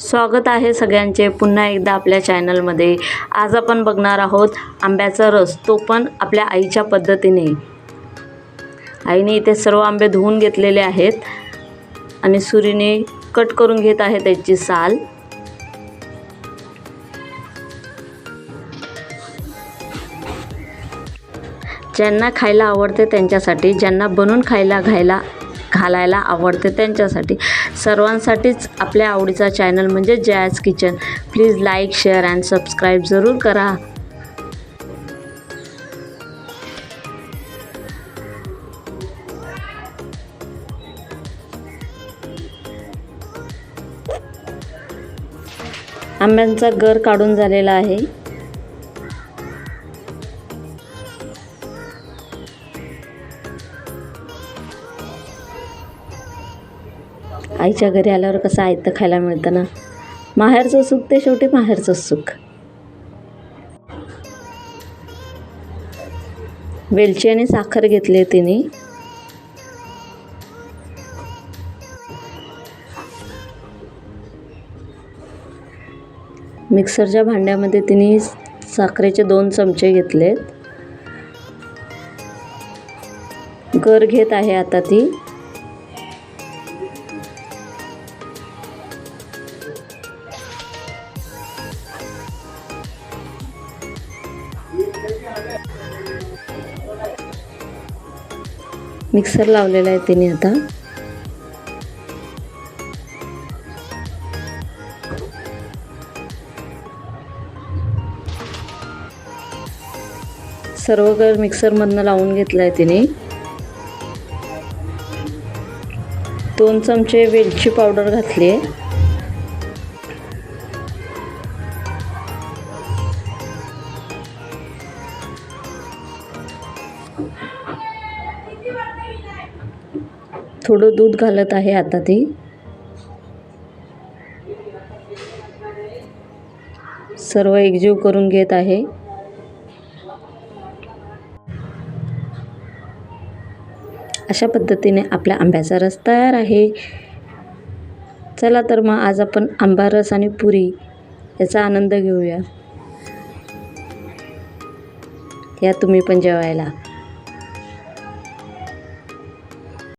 स्वागत आहे सगळ्यांचे. पुन्हा एकदा आपल्या चॅनलमध्ये. आज आपण बघणार आहोत आंब्याचा रस. तो पण आपल्या आईच्या पद्धतीने. आईने इथे सर्व आंबे धुवून घेतलेले आहेत आणि सुरीने कट करून घेत आहे त्याची साल. ज्यांना खायला आवडते त्यांच्यासाठी ज्यांना बनवून खायला घायला घालायला आवडते त्यांच्यासाठी. सर्वांसाठीच आपल्या आवडीचा चॅनल म्हणजे Jazz kitchen please like share and subscribe जरूर करा. आंब्यांचा गर काढून झालेला आहे. आईच्या घरी आल्यावर कसं आयतं खायला मिळतं ना? माहेरचं सुख ते शेवटी माहेरचं सुख. वेलची आणि साखर घेतली तिने. मिक्सरच्या भांड्यामध्ये तिने साखरेचे दोन चमचे घेतलेत. गर घेत आहे आता ती. मिक्सर लावलेला आहे तिने आता. सर्व घर मिक्सरमधनं लावून घेतलं आहे तिने. दोन चमचे वेलची पावडर घातली आहे थोडं दूध घालत आहे आता ती. सर्व एकजीव करून घेत आहे. अशा पद्धतीने आपल्या आंब्याचा रस तयार आहे. चला तर मग आज आपण आंबा रस आणि पुरी याचा आनंद घेऊया. या तुम्ही पण जेवायला.